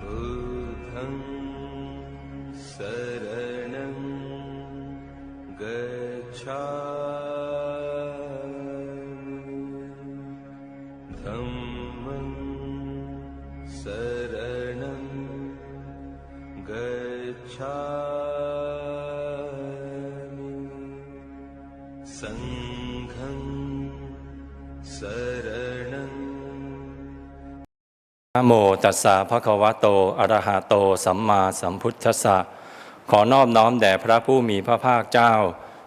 बुद्धं शरणं गच्छामि โมตัสสะภะคะวะโตอะระหะโต สัมมาสัมพุทธัสสะขอนอบน้อมแด่พระผู้มีพระภาคเจ้า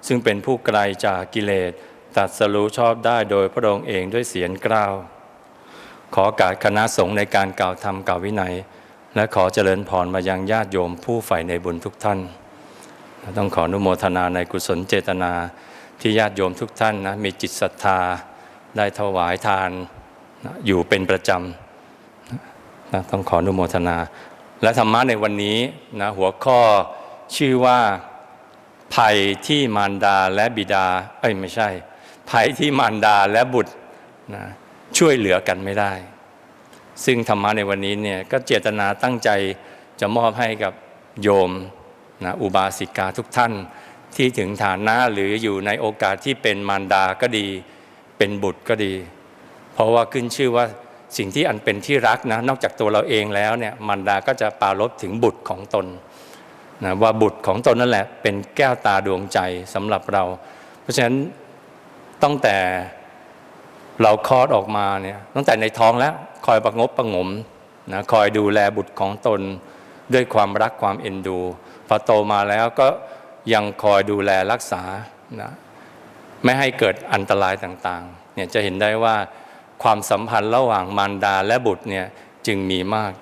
ซึ่งเป็นผู้ไกลจากกิเลสตัดสรู้ชอบได้โดยพระองค์เองด้วยเสียงกล้าว ขอกาสคณะสงฆ์ในการกล่าวธรรมกล่าววินัย และขอเจริญพรมายังญาติโยมผู้ใฝ่ในบุญทุกท่าน ต้องขออนุโมทนาในกุศลเจตนาที่ญาติโยมทุกท่านนะมีจิตศรัทธาได้ถวายทานอยู่เป็นประจำ นะต้องขออนุโมทนา และธรรมะในวันนี้นะหัวข้อชื่อว่าภัยที่มารดาและบิดา เอ้ยไม่ใช่ ภัยที่มารดาและบุตรนะช่วยเหลือกันไม่ได้ ซึ่งธรรมะในวันนี้เนี่ยก็เจตนาตั้งใจจะมอบให้กับโยมนะอุบาสิกาทุกท่านที่ถึงฐานะหรืออยู่ในโอกาสที่เป็นมารดาก็ดี เป็นบุตรก็ดี เพราะว่าขึ้นชื่อว่า สิ่งที่อันเป็นที่รักนะนอกจากตัวเราเองแล้วเนี่ยมารดาก็จะปารบถึงบุตรของตนนะว่าบุตรของตนนั่นแหละ เป็นแก้วตาดวงใจสำหรับเรา เพราะฉะนั้นตั้งแต่เราคลอดออกมาเนี่ยตั้งแต่ในท้องแล้วคอยประงบประงมนะคอยดูแลบุตรของตนด้วยความรักความเอ็นดูพอโตมาแล้วก็ยังคอยดูแลรักษานะไม่ให้เกิดอันตรายต่างๆเนี่ยจะเห็นได้ว่า ความสัมพันธ์ระหว่างมารดาและบุตรเนี่ยจึงมีมาก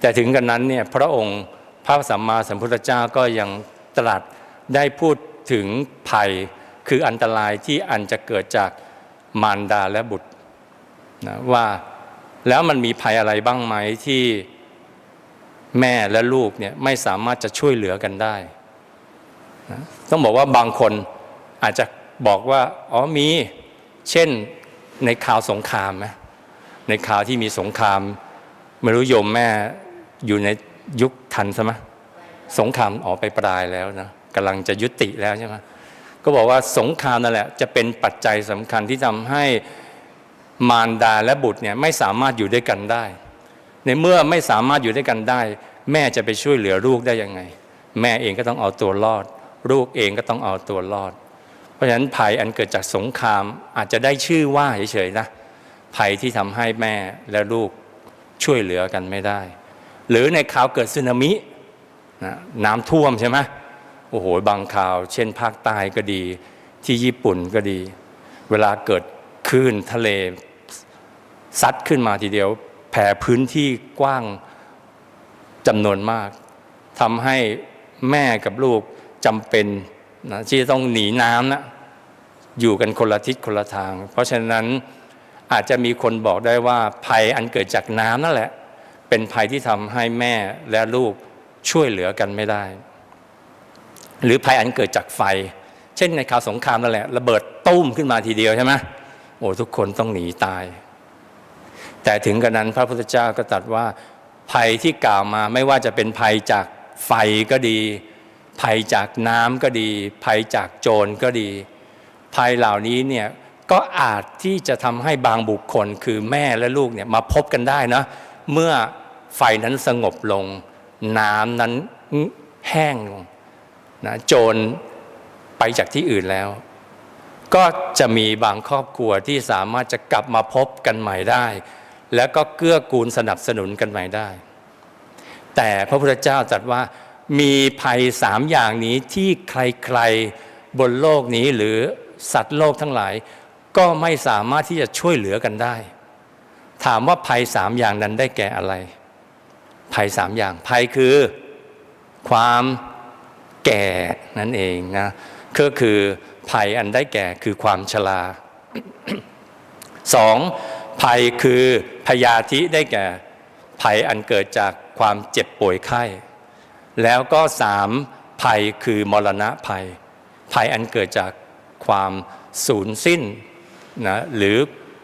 แต่ถึงกันนั้นเนี่ยพระองค์พระสัมมาสัมพุทธเจ้าก็ยังตรัสได้พูดถึงภัยคืออันตรายที่อันจะเกิดจากมารดาและบุตรนะว่าแล้วมันมีภัยอะไรบ้างไหมที่แม่และลูกเนี่ยไม่สามารถจะช่วยเหลือกันได้นะต้องบอกว่าบางคนอาจจะบอกว่าอ๋อมี เช่น ในข่าวสงครามไหมในข่าวที่มีสงครามไม่รู้โยมแม่อยู่ในยุคทันใช่ไหมสงครามออกไปปลายแล้วนะกำลังจะยุติแล้วใช่ไหมก็บอกว่าสงครามนั่นแหละ จะเป็นปัจจัยสำคัญที่ทำให้มารดาและบุตรเนี่ยไม่สามารถอยู่ด้วยกันได้ ในเมื่อไม่สามารถอยู่ด้วยกันได้ แม่จะไปช่วยเหลือลูกได้ยังไง แม่เองก็ต้องเอาตัวรอด ลูกเองก็ต้องเอาตัวรอด เพราะฉะนั้นภัยอันเกิดจากสงครามอาจจะได้ชื่อว่าเฉยๆนะภัยที่ทำให้แม่และลูกช่วยเหลือกันไม่ได้ หรือในข่าวเกิดสึนามินะน้ำท่วมใช่ไหมโอ้โหบางข่าว เช่น ภาคใต้ก็ดี ที่ญี่ปุ่นก็ดี เวลาเกิดคลื่นทะเลซัดขึ้นมาทีเดียว แผ่พื้นที่กว้างจำนวนมากทำให้แม่กับลูกจำเป็น นะที่จะต้องหนีน้ำนะอยู่กันคนละทิศคนละทาง เพราะฉะนั้นอาจจะมีคนบอกได้ว่าภัยอันเกิดจากน้ำนั่นแหละ เป็นภัยที่ทำให้แม่และลูกช่วยเหลือกันไม่ได้ หรือภัยอันเกิดจากไฟ เช่นในข่าวสงครามนั่นแหละระเบิดตุ้มขึ้นมาทีเดียวใช่ไหมโอ้ทุกคนต้องหนีตาย แต่ถึงกระนั้นพระพุทธเจ้าก็ตรัสว่าภัยที่กล่าวมาไม่ว่าจะเป็นภัยจากไฟก็ดี ภัยจากน้ำก็ดี ภัยจากโจรก็ดี ภัยเหล่านี้เนี่ยก็อาจที่จะทำให้บางบุคคลคือแม่และลูกเนี่ยมาพบกันได้นะเมื่อไฟนั้นสงบลง น้ำนั้นแห้งลงนะโจรไปจากที่อื่นแล้ว ก็จะมีบางครอบครัวที่สามารถจะกลับมาพบกันใหม่ได้ แล้วก็เกื้อกูลสนับสนุนกันใหม่ได้ แต่พระพุทธเจ้าตรัสว่า มีภัยสามอย่างนี้ที่ใครๆบนโลกนี้หรือสัตว์โลกทั้งหลาย ก็ไม่สามารถที่จะช่วยเหลือกันได้ ถามว่าภัยสามอย่างนั้นได้แก่อะไร ภัยสามอย่าง ภัยคือความแก่นั่นเองนะก็คือภัยอันได้แก่คือความชราสองภัยคือพยาธิได้แก่ ภัยอันเกิดจากความเจ็บป่วยไข้ แล้วก็สามภัยคือมรณะภัย ภัยอันเกิดจากความสูญสิ้นนะหรือ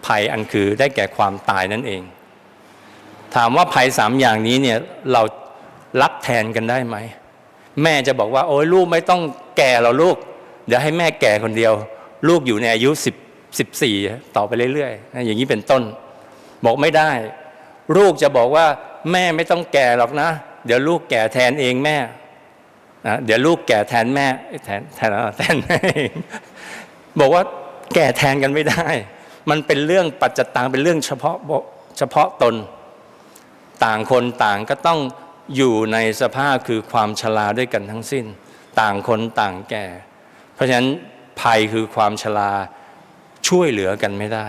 ภัยอันคือได้แก่ความตายนั่นเอง ถามว่าภัยสามอย่างนี้เนี่ยเรารับแทนกันได้ไหม แม่จะบอกว่า โอ้ยลูกไม่ต้องแก่หรอกลูก เดี๋ยวให้แม่แก่คนเดียว ลูกอยู่ในอายุสิบสิบสี่ต่อไปเรื่อยๆอย่างนี้เป็นต้น บอกไม่ได้ ลูกจะบอกว่าแม่ไม่ต้องแก่หรอกนะ เดี๋ยวลูกแก่แทนเองแม่นะเดี๋ยวลูกแก่แทนแม่แทนแทนอะไรแทนแม่เองบอกว่าแก่แทนกันไม่ได้ มันเป็นเรื่องปัจจตังเป็นเรื่องเฉพาะเฉพาะตน ต่างคนต่างก็ต้องอยู่ในสภาพคือความชราด้วยกันทั้งสิ้น ต่างคนต่างแก่ เพราะฉะนั้นภัยคือความชราช่วยเหลือกันไม่ได้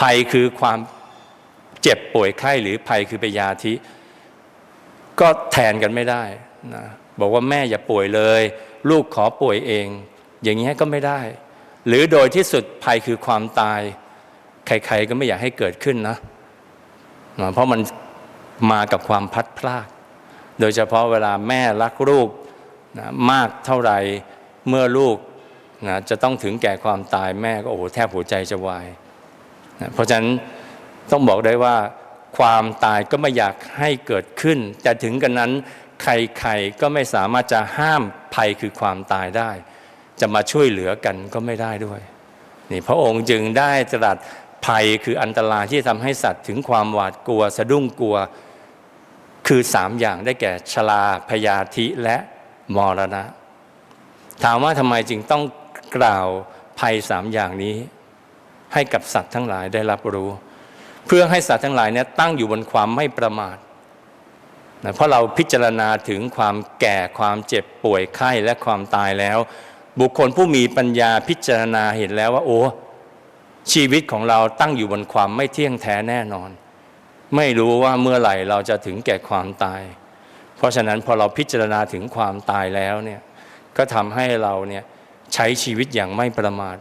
ภัยคือความเจ็บป่วยไข้หรือภัยคือปยาธิ ก็แทนกันไม่ได้นะบอกว่าแม่อย่าป่วยเลย ลูกขอป่วยเอง อย่างนี้ก็ไม่ได้ หรือโดยที่สุดภัยคือความตาย ใครๆก็ไม่อยากให้เกิดขึ้นนะนะเพราะมันมากับความพัดพลาก โดยเฉพาะเวลาแม่รักลูกนะมากเท่าไหร่เมื่อลูกนะจะต้องถึงแก่ความตายแม่ก็โอ้โหแทบหัวใจจะวายนะเพราะฉะนั้นต้องบอกได้ว่า ความตายก็ไม่อยากให้เกิดขึ้น แต่ถึงกันนั้นใครๆก็ไม่สามารถจะห้ามภัยคือความตายได้ จะมาช่วยเหลือกันก็ไม่ได้ด้วย นี่พระองค์จึงได้ตรัสภัยคืออันตรายที่ทำให้สัตว์ถึงความหวาดกลัว สะดุ้งกลัว คือสามอย่างได้แก่ชลาพยาธิและมรณะ ถามว่าทำไมจึงต้องกล่าวภัยสามอย่างนี้ ให้กับสัตว์ทั้งหลายได้รับรู้ เพื่อให้สัตว์ทั้งหลายเนี่ยตั้งอยู่บนความไม่ประมาทนะเพราะเราพิจารณาถึงความแก่ความเจ็บป่วยไข้และความตายแล้ว บุคคลผู้มีปัญญาพิจารณาเห็นแล้วว่า โอ้ชีวิตของเราตั้งอยู่บนความไม่เที่ยงแท้แน่นอน ไม่รู้ว่าเมื่อไหร่เราจะถึงแก่ความตาย เพราะฉะนั้นพอเราพิจารณาถึงความตายแล้วเนี่ยก็ทำให้เราเนี่ยใช้ชีวิตอย่างไม่ประมาท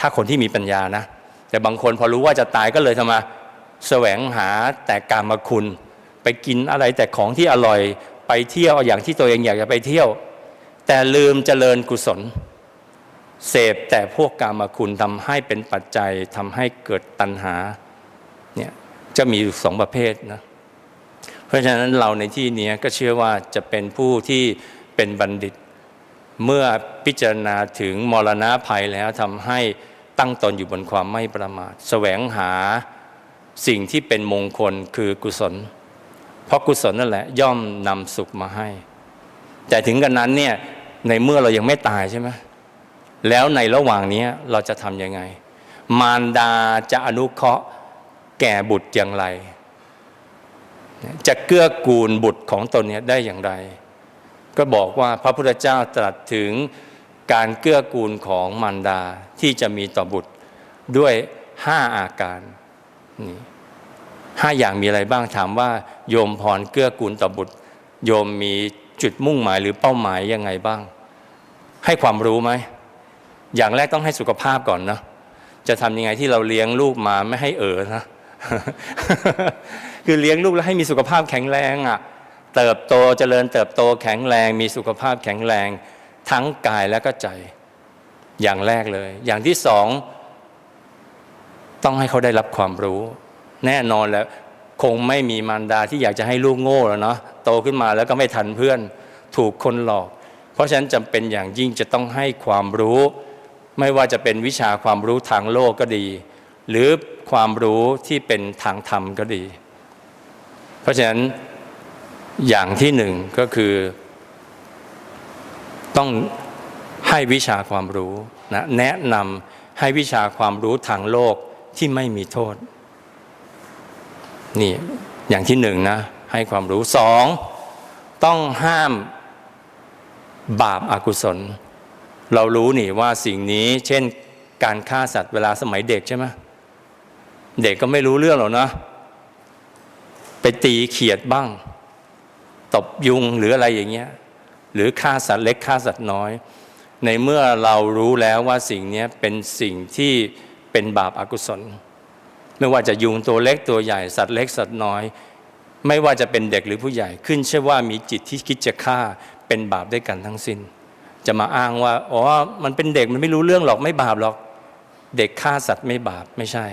ถ้าคนที่มีปัญญานะ แต่บางคนพอรู้ว่าจะตายก็เลยทำไมา แสวงหาแต่กามคุณ ไปกินอะไรแต่ของที่อร่อยไปเที่ยวอย่างที่ตัวเองอยากจะไปเที่ยว แต่ลืมเจริญกุศล เสพแต่พวกกามคุณทำให้เป็นปัจจัยทำให้เกิดตัณหาเนี่ยจะมีอยู่สองประเภทนะเพราะฉะนั้นเราในที่นี้ก็เชื่อว่าจะเป็นผู้ที่เป็นบัณฑิต เมื่อพิจารณาถึงมรณะภัยแล้วทำให้ตั้งตนอยู่บนความไม่ประมาทแสวงหา สิ่งที่เป็นมงคลคือกุศล เพราะกุศลนั่นแหละย่อมนำสุขมาให้ แต่ถึงกันนั้นเนี่ยในเมื่อเรายังไม่ตายใช่ไหมแล้วในระหว่างนี้เราจะทำยังไง มารดาจะอนุเคราะห์แก่บุตรอย่างไร จะเกื้อกูลบุตรของตนเนี้ได้อย่างไร ก็บอกว่าพระพุทธเจ้าตรัสถึงการเกื้อกูลของมารดาที่จะมีต่อบุตรด้วยห้าอาการ นี่ห้าอย่างมีอะไรบ้างถามว่า โยมพรเกื้อกูลต่อบุตร โยมมีจุดมุ่งหมายหรือเป้าหมายยังไงบ้าง ให้ความรู้ไหม อย่างแรกต้องให้สุขภาพก่อนนะจะทำยังไงที่เราเลี้ยงลูกมาไม่ให้เออนะคือเลี้ยงลูกแล้วให้มีสุขภาพแข็งแรงอะ เติบโตเจริญเติบโตแข็งแรง มีสุขภาพแข็งแรง ทั้งกายและก็ใจ อย่างแรกเลย อย่างที่สอง ต้องให้เขาได้รับความรู้ แน่นอนแล้วคงไม่มีมารดาที่อยากจะให้ลูกโง่แล้วเนาะโตขึ้นมาแล้วก็ไม่ทันเพื่อนถูกคนหลอก เพราะฉะนั้นจำเป็นอย่างยิ่งจะต้องให้ความรู้ ไม่ว่าจะเป็นวิชาความรู้ทางโลกก็ดี หรือความรู้ที่เป็นทางธรรมก็ดี เพราะฉะนั้นอย่างที่หนึ่งก็คือ ต้องให้วิชาความรู้นะแนะนำให้วิชาความรู้ทางโลก ที่ไม่มีโทษ นี่อย่างที่หนึ่งนะ ให้ความรู้สองต้องห้ามบาปอากุศล เรารู้นี่ว่าสิ่งนี้เช่นการฆ่าสัตว์เวลาสมัยเด็กใช่ไหมเด็กก็ไม่รู้เรื่องหรอกนะ ไปตีเขียดบ้าง ตบยุงหรืออะไรอย่างเงี้ย หรือฆ่าสัตว์เล็กฆ่าสัตว์น้อย ในเมื่อเรารู้แล้วว่าสิ่งนี้เป็นสิ่งที่ เป็นบาปอากุศล ไม่ว่าจะยุงตัวเล็กตัวใหญ่สัตว์เล็กสัตว์น้อย ไม่ว่าจะเป็นเด็กหรือผู้ใหญ่ ขึ้นใช่ว่ามีจิตที่คิดจะฆ่าเป็นบาปด้วยกันทั้งสิ้น จะมาอ้างว่าอ๋อมันเป็นเด็กมันไม่รู้เรื่องหรอกไม่บาปหรอก เด็กฆ่าสัตว์ไม่บาปไม่ใช่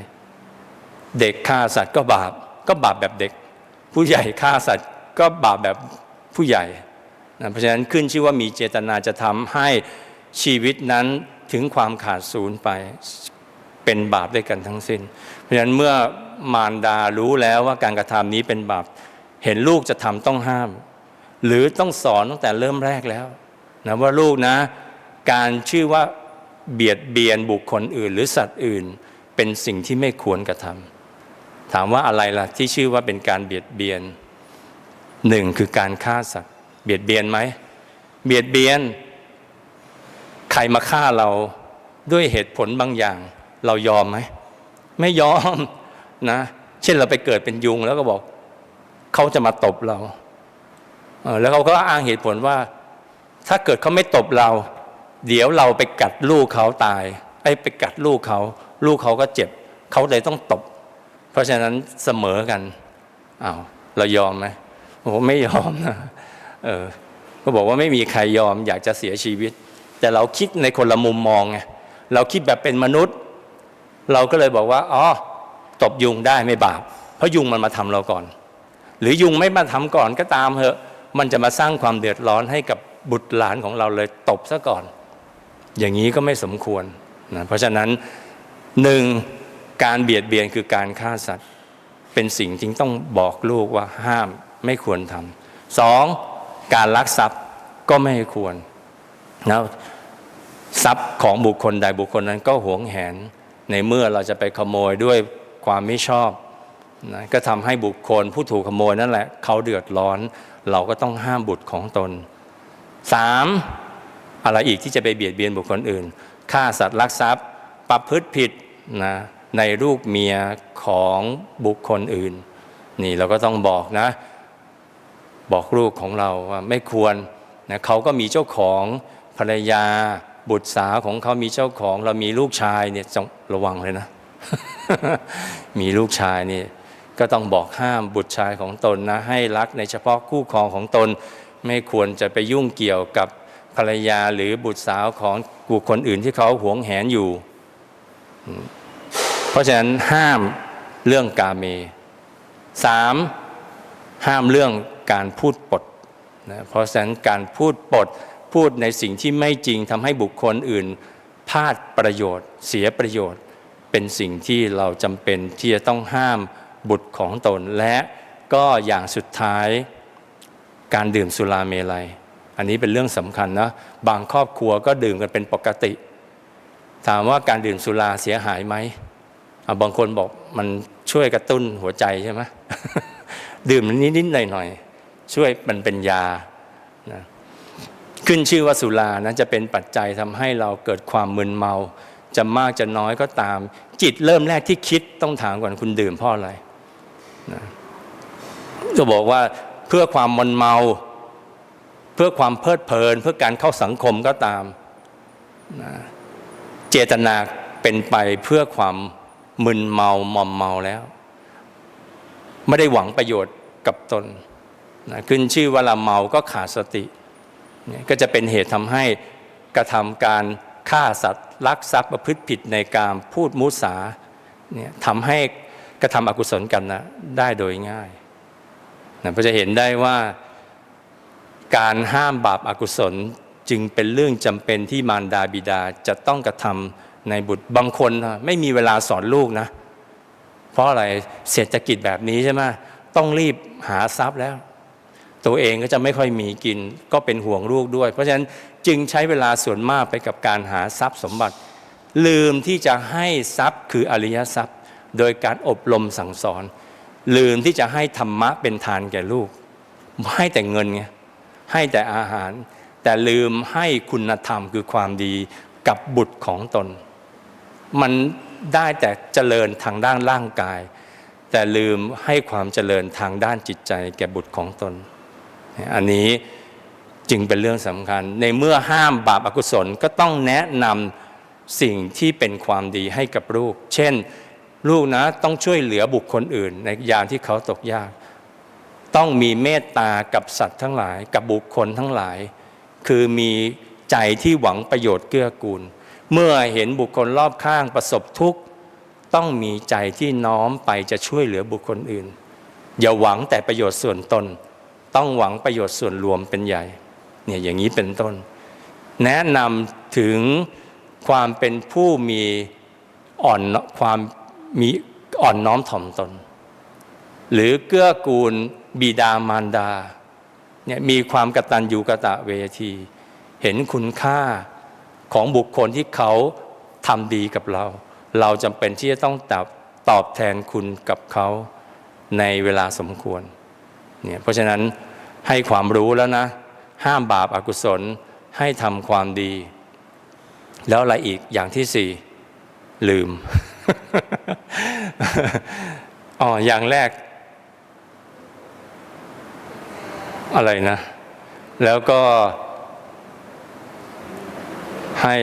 เด็กฆ่าสัตว์ก็บาปก็บาปแบบเด็ก ผู้ใหญ่ฆ่าสัตว์ก็บาปแบบผู้ใหญ่นะเพราะฉะนั้นขึ้นชื่อว่ามีเจตนาจะทำให้ชีวิตนั้นถึงความขาดศูนย์ไป เป็นบาปด้วยกันทั้งสิ้น เพราะฉะนั้นเมื่อมารดารู้แล้วว่าการกระทำนี้เป็นบาป เห็นลูกจะทำต้องห้าม หรือต้องสอนตั้งแต่เริ่มแรกแล้วนะว่าลูกนะ การชื่อว่าเบียดเบียนบุคคลอื่น หรือสัตว์อื่น เป็นสิ่งที่ไม่ควรกระทำถามว่าอะไรล่ะที่ชื่อว่าเป็นการเบียดเบียนหนึ่งคือการฆ่าสัตว์เบียดเบียนไหมเบียดเบียน ใครมาฆ่าเราด้วยเหตุผลบางอย่าง เรายอมไหมไม่ยอมนะ เช่นเราไปเกิดเป็นยุงแล้วก็บอกเขาจะมาตบเราเออแล้วเขาก็อ้างเหตุผลว่า ถ้าเกิดเขาไม่ตบเรา เดี๋ยวเราไปกัดลูกเขาตายไอ้ไปกัดลูกเขา ลูกเขาก็เจ็บ เขาเลยต้องตบ เพราะฉะนั้นเสมอกันอ้าวเรายอมไหมโอ้ไม่ยอมนะเออก็บอกว่าไม่มีใครยอมอยากจะเสียชีวิต แต่เราคิดในคนละมุมมองไงเราคิดแบบเป็นมนุษย์ เราก็เลยบอกว่าอ๋อตบยุงได้ไม่บาป เพราะยุงมันมาทำเราก่อน หรือยุงไม่มาทำก่อนก็ตามเถอะ มันจะมาสร้างความเดือดร้อนให้กับบุตรหลานของเราเลยตบซะก่อน อย่างนี้ก็ไม่สมควรนะเพราะฉะนั้นหนึ่งการเบียดเบียนคือการฆ่าสัตว์ เป็นสิ่งที่ต้องบอกลูกว่าห้ามไม่ควรทำสองการลักทรัพย์ก็ไม่ควรนะทรัพย์ของบุคคลใดบุคคลนั้นก็หวงแหน ในเมื่อเราจะไปขโมยด้วยความไม่ชอบนะก็ทำให้บุคคลผู้ถูกขโมยนั่นแหละเขาเดือดร้อน เราก็ต้องห้ามบุตรของตนสามอะไรอีกที่จะไปเบียดเบียนบุคคลอื่นฆ่าสัตว์ลักทรัพย์ ประพฤติผิดนะในลูกเมียของบุคคลอื่น นี่เราก็ต้องบอกนะ บอกลูกของเราว่าไม่ควรนะเขาก็มีเจ้าของภรรยา บุตรสาวของเขามีเจ้าของ เรามีลูกชายเนี่ยต้องระวังเลยนะ มีลูกชายนี่ก็ต้องบอกห้ามบุตรชายของตนนะ ให้รักในเฉพาะคู่ครองของตน ไม่ควรจะไปยุ่งเกี่ยวกับภรรยาหรือบุตรสาวของบุคคลอื่นที่เขาหวงแหนอยู่ เพราะฉะนั้นห้ามเรื่องกาเมสามห้ามเรื่องการพูดปดนะเพราะฉะนั้นการพูดปด พูดในสิ่งที่ไม่จริงทำให้บุคคลอื่นพลาดประโยชน์ เสียประโยชน์ เป็นสิ่งที่เราจำเป็นที่จะต้องห้ามบุตรของตน และก็อย่างสุดท้ายการดื่มสุราเมลัย อันนี้เป็นเรื่องสำคัญนะบางครอบครัวก็ดื่มกันเป็นปกติ ถามว่าการดื่มสุราเสียหายไหมบางคนบอกมันช่วยกระตุ้นหัวใจใช่ไหมดื่มนิดๆหน่อยๆช่วยมันเป็นยานะ ขึ้นชื่อว่าสุรานะจะเป็นปัจจัยทำให้เราเกิดความมึนเมา จะมากจะน้อยก็ตาม จิตเริ่มแรกที่คิดต้องถามก่อนคุณดื่มเพราะอะไรนะจะบอกว่าเพื่อความมึนเมา เพื่อความเพลิดเพลิน เพื่อการเข้าสังคมก็ตามนะเจตนาเป็นไปเพื่อความมึนเมามอมเมาแล้ว ไม่ได้หวังประโยชน์กับตนนะขึ้นชื่อว่าเราเมาก็ขาดสติ ก็จะเป็นเหตุทำให้กระทำการฆ่าสัตว์ลักทรัพย์ประพฤติผิดในการพูดมุสาเนี่ยทำให้กระทำอกุศลกันนะได้โดยง่ายนะเราจะเห็นได้ว่าการห้ามบาปอากุศลจึงเป็นเรื่องจำเป็นที่มารดาบิดาจะต้องกระทำในบุตรบางคนไม่มีเวลาสอนลูกนะ เพราะอะไรเศรษฐกิจแบบนี้ใช่ไหมต้องรีบหาทรัพย์แล้ว ตัวเองก็จะไม่ค่อยมีกิน ก็เป็นห่วงลูกด้วย เพราะฉะนั้นจึงใช้เวลาส่วนมากไปกับการหาทรัพย์สมบัติ ลืมที่จะให้ทรัพย์คืออริยทรัพย์ โดยการอบรมสั่งสอน ลืมที่จะให้ธรรมะเป็นทานแก่ลูก ให้แต่เงินไงให้แต่อาหาร แต่ลืมให้คุณธรรมคือความดีกับบุตรของตน มันได้แต่เจริญทางด้านร่างกาย แต่ลืมให้ความเจริญทางด้านจิตใจแก่บุตรของตน อันนี้จึงเป็นเรื่องสำคัญ ในเมื่อห้ามบาปอากุศลก็ต้องแนะนำสิ่งที่เป็นความดีให้กับลูก เช่น ลูกนะต้องช่วยเหลือบุคคลอื่น ในยามที่เขาตกยาก ต้องมีเมตตากับสัตว์ทั้งหลาย กับบุคคลทั้งหลาย คือมีใจที่หวังประโยชน์เกื้อกูล เมื่อเห็นบุคคลรอบข้างประสบทุกข์ต้องมีใจที่น้อมไปจะช่วยเหลือบุคคลอื่น อย่าหวังแต่ประโยชน์ส่วนตน ต้องหวังประโยชน์ส่วนรวมเป็นใหญ่ เนี่ยอย่างนี้เป็นต้น แนะนำถึงความเป็นผู้มีอ่อนความมีอ่อนน้อมถ่อมตน หรือเกื้อกูลบิดามารดาเนี่ยมีความกตัญญูกะตะเวที เห็นคุณค่าของบุคคลที่เขาทำดีกับเรา เราจำเป็นที่จะต้องตอบตอบแทนคุณกับเขาในเวลาสมควร เนี่ยเพราะฉะนั้นให้ความรู้แล้วนะ ห้ามบาปอากุศลให้ทำความดี แล้วอะไรอีกอย่างที่สี่ลืมอ๋ออย่างแรก อะไรนะ แล้วก็ให้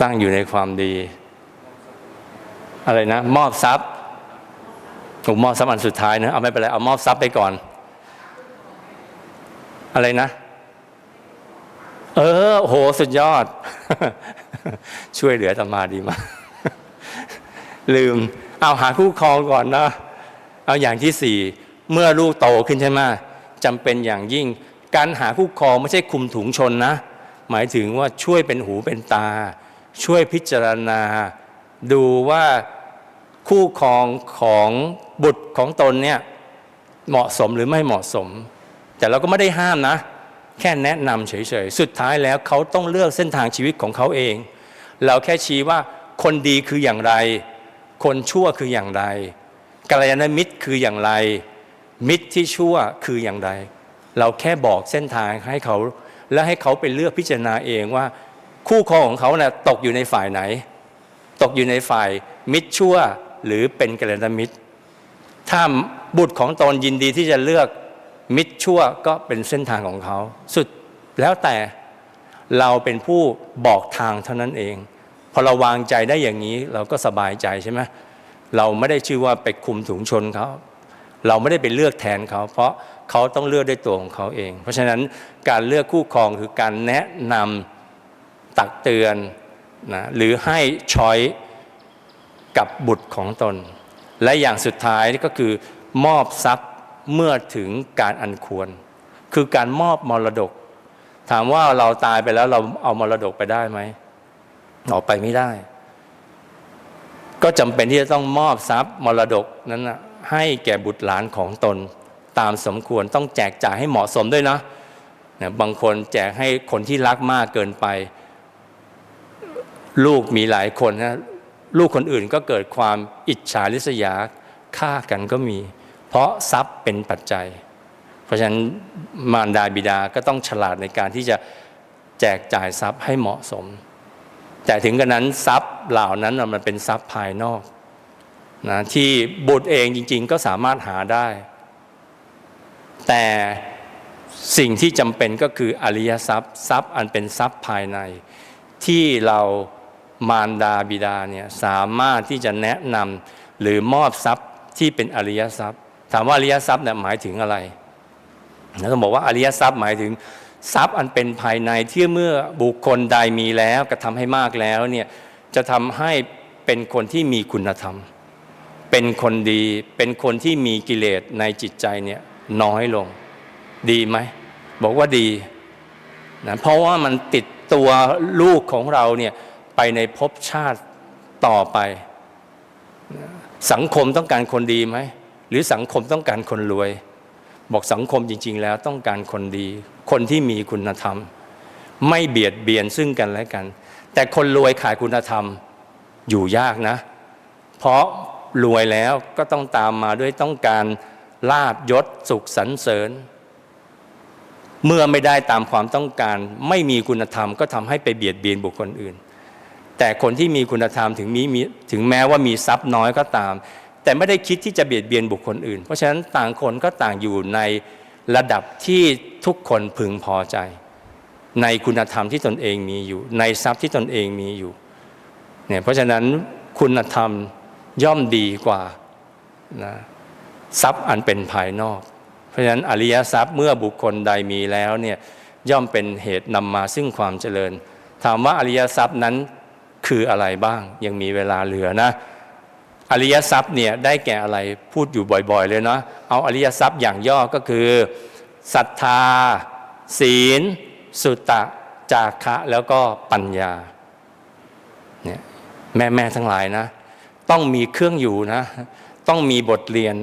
ตั้งอยู่ในความดี อะไรนะ มอบทรัพย์ผมมอบทรัพย์อันสุดท้ายนะเอาไม่เป็นไรเอามอบทรัพย์ไปก่อน อะไรนะ เออโหสุดยอด ช่วยเหลือตมาดีมาก ลืม เอาหาคู่ครองก่อนนะเอาอย่างที่สี่เมื่อลูกโตขึ้นใช่ไหมจำเป็นอย่างยิ่ง การหาคู่ครองไม่ใช่คุมถุงชนนะ หมายถึงว่าช่วยเป็นหูเป็นตา ช่วยพิจารณา ดูว่าคู่ครองของบุตรของตนเนี่ยเหมาะสมหรือไม่เหมาะสม แต่เราก็ไม่ได้ห้ามนะ แค่แนะนำเฉยๆ สุดท้ายแล้วเขาต้องเลือกเส้นทางชีวิตของเขาเอง เราแค่ชี้ว่าคนดีคืออย่างไร คนชั่วคืออย่างไรกัลยาณมิตรคืออย่างไร มิตรที่ชั่วคืออย่างไร เราแค่บอกเส้นทางให้เขา และให้เขาไปเลือกพิจารณาเองว่า คู่ครองของเขานะ่ะตกอยู่ในฝ่ายไหน ตกอยู่ในฝ่ายมิตรชั่วหรือเป็นกัลยาณมิตร ถ้าบุตรของตนยินดีที่จะเลือก มิตรชั่วก็เป็นเส้นทางของเขา สุดแล้วแต่เราเป็นผู้บอกทางเท่านั้นเอง พอเราวางใจได้อย่างนี้เราก็สบายใจใช่ไหมเราไม่ได้ชื่อว่าไปคุมถุงชนเขา เราไม่ได้ไปเลือกแทนเขา เพราะเขาต้องเลือกด้วยตัวของเขาเอง เพราะฉะนั้นการเลือกคู่ครองคือการแนะนำตักเตือนนะหรือให้ช้อยกับบุตรของตน และอย่างสุดท้ายก็คือมอบทรัพย์ เมื่อถึงการอันควร คือการมอบมรดก ถามว่าเราตายไปแล้วเราเอามรดกไปได้ไหมออกไปไม่ได้ ก็จำเป็นที่จะต้องมอบทรัพย์มรดกนั้นนะให้แก่บุตรหลานของตน ตามสมควรต้องแจกจ่ายให้เหมาะสมด้วยนะเนี่ยบางคนแจกให้คนที่รักมากเกินไป ลูกมีหลายคนนะลูกคนอื่นก็เกิดความอิจฉาริษยาฆ่ากันก็มี เพราะทรัพย์เป็นปัจจัย เพราะฉะนั้นมารดาบิดาก็ต้องฉลาดในการที่จะแจกจ่ายทรัพย์ให้เหมาะสม แต่ถึงกระนั้นทรัพย์เหล่านั้นมันเป็นทรัพย์ภายนอกนะที่บุตรเองจริง ๆ ก็สามารถหาได้ แต่สิ่งที่จำเป็นก็คืออริยทรัพย์ ทรัพย์อันเป็นทรัพย์ภายใน ที่เรามารดาบิดาเนี่ยสามารถที่จะแนะนำหรือมอบทรัพย์ที่เป็นอริยทรัพย์ ถามว่าอริยทรัพย์เนี่ยหมายถึงอะไรแล้วต้องบอกว่าอริยทรัพย์หมายถึงทรัพย์อันเป็นภายในที่เมื่อบุคคลใดมีแล้วกระทำให้มากแล้วเนี่ยจะทำให้เป็นคนที่มีคุณธรรม เป็นคนดีเป็นคนที่มีกิเลสในจิตใจเนี่ยน้อยลง ดีไหมบอกว่าดีนะเพราะว่ามันติดตัวลูกของเราเนี่ยไปในภพชาติต่อไป สังคมต้องการคนดีไหม หรือสังคมต้องการคนรวย บอกสังคมจริง ๆ แล้วต้องการคนดี คนที่มีคุณธรรม ไม่เบียดเบียนซึ่งกันและกัน แต่คนรวยขายคุณธรรมอยู่ยากนะ เพราะรวยแล้วก็ต้องตามมาด้วยต้องการลาบยศสุขสรรเสริญ เมื่อไม่ได้ตามความต้องการ ไม่มีคุณธรรมก็ทำให้ไปเบียดเบียนบุคคลอื่น แต่คนที่มีคุณธรรมถึงมีมีถึงแม้ว่ามีทรัพย์น้อยก็ตาม แต่ไม่ได้คิดที่จะเบียดเบียนบุคคลอื่น เพราะฉะนั้นต่างคนก็ต่างอยู่ในระดับที่ทุกคนพึงพอใจ ในคุณธรรมที่ตนเองมีอยู่ ในทรัพย์ที่ตนเองมีอยู่เนี่ยเพราะฉะนั้นคุณธรรมย่อมดีกว่านะทรัพย์อันเป็นภายนอก เพราะฉะนั้นอริยทรัพย์เมื่อบุคคลใดมีแล้วเนี่ยย่อมเป็นเหตุนำมาซึ่งความเจริญ ถามว่าอริยทรัพย์นั้นคืออะไรบ้างยังมีเวลาเหลือนะ อริยทรัพย์เนี่ยได้แก่อะไรพูดอยู่บ่อยๆ เลยเนาะเอาอริยทรัพย์อย่างย่อก็คือศรัทธา ศีล สุตตะจาคะแล้วก็ปัญญาเนี่ยแม่แม่ๆทั้งหลายนะ ต้องมีเครื่องอยู่นะ ต้องมีบทเรียน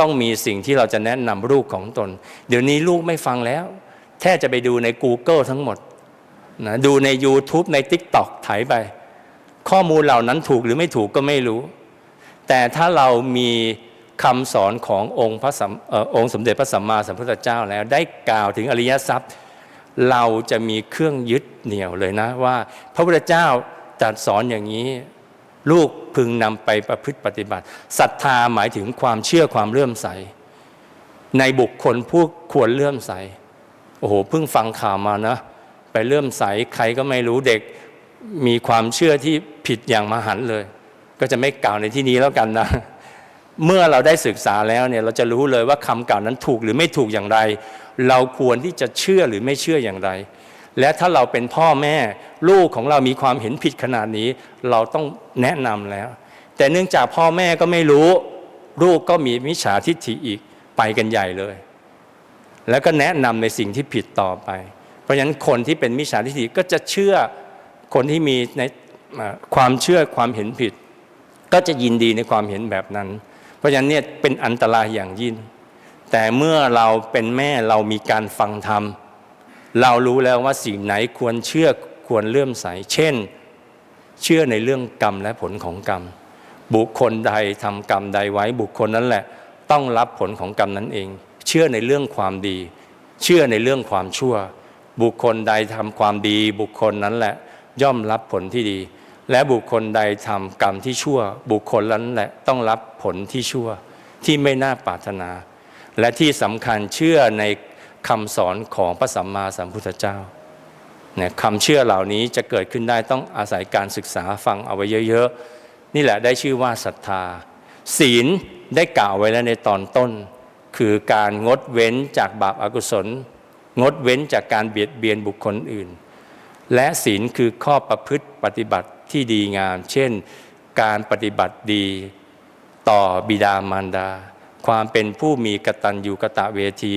ต้องมีสิ่งที่เราจะแนะนำลูกของตน เดี๋ยวนี้ลูกไม่ฟังแล้ว แค่จะไปดูใน Google ทั้งหมดนะดูใน YouTube ใน TikTok ไถไป ข้อมูลเหล่านั้นถูกหรือไม่ถูกก็ไม่รู้ แต่ถ้าเรามีคำสอนขององค์พระสัมอองค์สมเด็จพระสัมมาสัมพุทธเจ้าแล้วได้กล่าวถึงอริยทรัพย์ เราจะมีเครื่องยึดเหนี่ยวเลยนะว่า พระพุทธเจ้าตรัสสอนอย่างนี้ ลูกพึงนำไปประพฤติปฏิบัติศรัทธาหมายถึงความเชื่อความเลื่อมใส ในบุคคลผู้ควรเลื่อมใสโอ้โหเพิ่งฟังข่าวมานะ ไปเลื่อมใสใครก็ไม่รู้เด็กมีความเชื่อที่ผิดอย่างมหันเลย ก็จะไม่กล่าวในที่นี้แล้วกันนะ เมื่อเราได้ศึกษาแล้วเนี่ยเราจะรู้เลยว่าคำกล่าวนั้นถูกหรือไม่ถูกอย่างไร เราควรที่จะเชื่อหรือไม่เชื่ออย่างไร และถ้าเราเป็นพ่อแม่ลูกของเรามีความเห็นผิดขนาดนี้ เราต้องแนะนำแล้ว แต่เนื่องจากพ่อแม่ก็ไม่รู้ ลูกก็มีมิจฉาทิฏฐิอีกไปกันใหญ่เลย แล้วก็แนะนำในสิ่งที่ผิดต่อไป เพราะฉะนั้นคนที่เป็นมิจฉาทิฏฐิก็จะเชื่อคนที่มีในความเชื่อความเห็นผิด ก็จะยินดีในความเห็นแบบนั้น เพราะฉะนั้นเนี่ยเป็นอันตรายอย่างยิ่ง แต่เมื่อเราเป็นแม่เรามีการฟังธรรม เรารู้แล้วว่าสิ่งไหนควรเชื่อควรเลื่อมใส เช่น เชื่อในเรื่องกรรมและผลของกรรม บุคคลใดทำกรรมใดไว้บุคคลนั้นแหละ ต้องรับผลของกรรมนั้นเอง เชื่อในเรื่องความดี เชื่อในเรื่องความชั่ว บุคคลใดทำความดี บุคคลนั้นแหละ ย่อมรับผลที่ดี และบุคคลใดทำกรรมที่ชั่ว บุคคลนั้นแหละต้องรับผลที่ชั่วที่ไม่น่าปรารถนา และที่สำคัญเชื่อในคำสอนของพระสัมมาสัมพุทธเจ้าเนี่ยคำเชื่อเหล่านี้จะเกิดขึ้นได้ต้องอาศัยการศึกษาฟังเอาไว้เยอะๆ นี่แหละได้ชื่อว่าศรัทธา ศีลได้กล่าวไว้แล้วในตอนต้น คือการงดเว้นจากบาปอากุศล งดเว้นจากการเบียดเบียนบุคคลอื่น และศีลคือข้อประพฤติปฏิบัติ ที่ดีงาม เช่น การปฏิบัติดีต่อบิดามารดา ความเป็นผู้มีกตัญญูกะตะเวที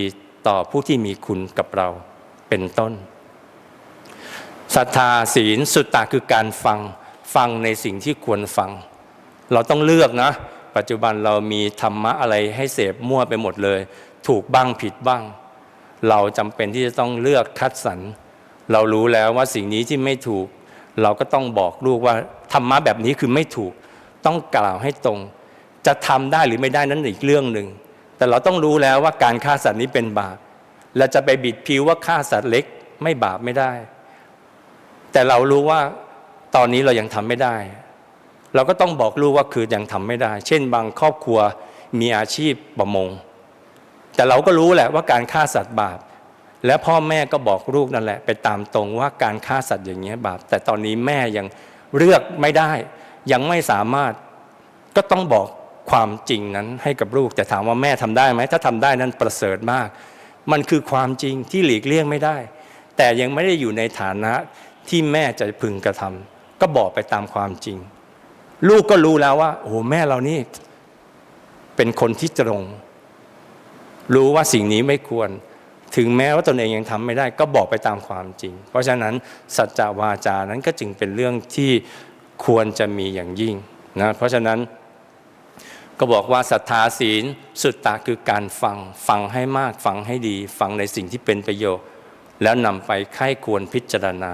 ต่อผู้ที่มีคุณกับเราเป็นต้นศรัทธาศีลสุตตะคือการฟังฟังในสิ่งที่ควรฟัง เราต้องเลือกนะ ปัจจุบันเรามีธรรมะอะไรให้เสพมั่วไปหมดเลย ถูกบ้างผิดบ้าง เราจำเป็นที่จะต้องเลือกคัดสรรเรารู้แล้วว่าสิ่งนี้ที่ไม่ถูก เราก็ต้องบอกลูกว่าธรรมะแบบนี้คือไม่ถูกต้องกล่าวให้ตรง จะทำได้หรือไม่ได้นั้นอีกเรื่องหนึ่งแต่เราต้องรู้แล้วว่าการฆ่าสัตว์นี้เป็นบาปเราจะไปบิดผิวว่าฆ่าสัตว์เล็กไม่บาปไม่ได้ แต่เรารู้ว่าตอนนี้เรายังทำไม่ได้ เราก็ต้องบอกลูกว่าคือยังทำไม่ได้ เช่น บางครอบครัวมีอาชีพประมง แต่เราก็รู้แหละว่าการฆ่าสัตว์บาป และพ่อแม่ก็บอกลูกนั่นแหละ ไปตามตรงว่าการฆ่าสัตว์อย่างนี้ยบาป แต่ตอนนี้แม่ยังเลือกไม่ได้ ยังไม่สามารถก็ต้องบอกความจริงนั้นให้กับลูก แต่ถามว่าแม่ทำได้ไหมถ้าทำได้นั้นประเสริฐมาก มันคือความจริงที่หลีกเลี่ยงไม่ได้ แต่ยังไม่ได้อยู่ในฐานะที่แม่จะพึงกระทำก็บอกไปตามความจริง ลูกก็รู้แล้วว่า โอ้โหแม่เรานี่เป็นคนที่ตรง รู้ว่าสิ่งนี้ไม่ควร ถึงแม้ว่าตนเองยังทำไม่ได้ก็บอกไปตามความจริง เพราะฉะนั้นสัจจวาจานั้นก็จึงเป็นเรื่องที่ควรจะมีอย่างยิ่งนะเพราะฉะนั้นก็บอกว่าศรัทธาศีลสุตตะคือการฟังฟังให้มากฟังให้ดี ฟังในสิ่งที่เป็นประโยชน์ แล้วนำไปไข้ควรพิจารณา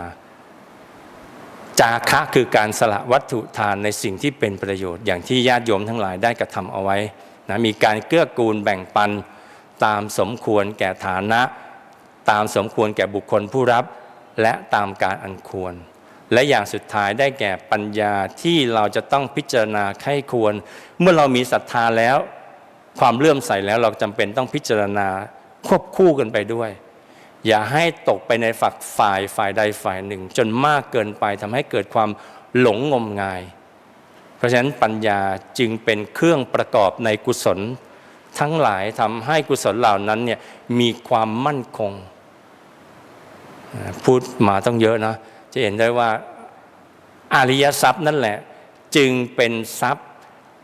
จาคะคือการสละวัตถุทานในสิ่งที่เป็นประโยชน์ อย่างที่ญาติโยมทั้งหลายได้กระทำเอาไว้นะมีการเกื้อกูลแบ่งปัน ตามสมควรแก่ฐานะ ตามสมควรแก่บุคคลผู้รับ และตามการอันควร และอย่างสุดท้ายได้แก่ปัญญาที่เราจะต้องพิจารณาไข้ควร เมื่อเรามีศรัทธาแล้ว ความเลื่อมใสแล้วเราจำเป็นต้องพิจารณาควบคู่กันไปด้วย อย่าให้ตกไปในฝักฝ่ายฝ่ายใดฝ่ายหนึ่ง จนมากเกินไปทำให้เกิดความหลงงมงาย เพราะฉะนั้นปัญญาจึงเป็นเครื่องประกอบในกุศล ทั้งหลายทำให้กุศลเหล่านั้นเนี่ยมีความมั่นคง พูดมาต้องเยอะนะ จะเห็นได้ว่าอริยทรัพย์นั่นแหละ จึงเป็นทรัพย์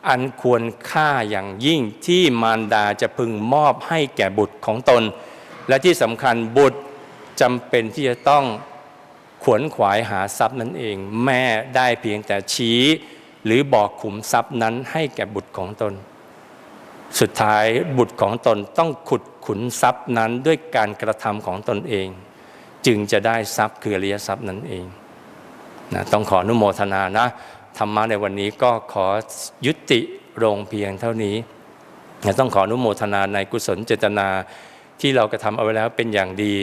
อันควรค่าอย่างยิ่งที่มารดาจะพึงมอบให้แก่บุตรของตน และที่สำคัญบุตรจำเป็นที่จะต้องขวนขวายหาทรัพย์นั่นเอง แม่ได้เพียงแต่ชี้ หรือบอกขุมทรัพย์นั้นให้แก่บุตรของตน สุดท้ายบุตรของตนต้องขุดขุนทรัพย์นั้นด้วยการกระทำของตนเอง จึงจะได้ทรัพย์คืออริยทรัพย์นั่นเองนะต้องขออนุโมทนานะธรรมะในวันนี้ก็ขอยุติลงเพียงเท่านี้นะต้องขออนุโมทนาในกุศลเจตนาที่เรากระทำเอาไว้แล้วเป็นอย่างดี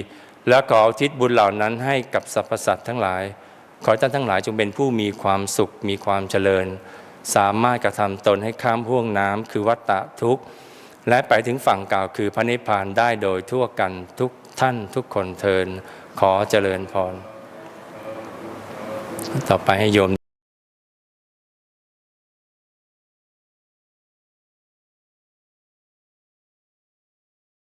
แล้วขออุทิศบุญเหล่านั้นให้กับสรรพสัตว์ทั้งหลาย ขอให้ท่านทั้งหลายจงเป็นผู้มีความสุขมีความเจริญ สามารถกระทำตนให้ข้ามห่วงน้ำคือวัฏฏะทุกข์ และไปถึงฝั่งกล่าวคือพระนิพพานได้โดยทั่วกันทุกท่านทุกคนเทินขอเจริญพร ต่อไปให้โยม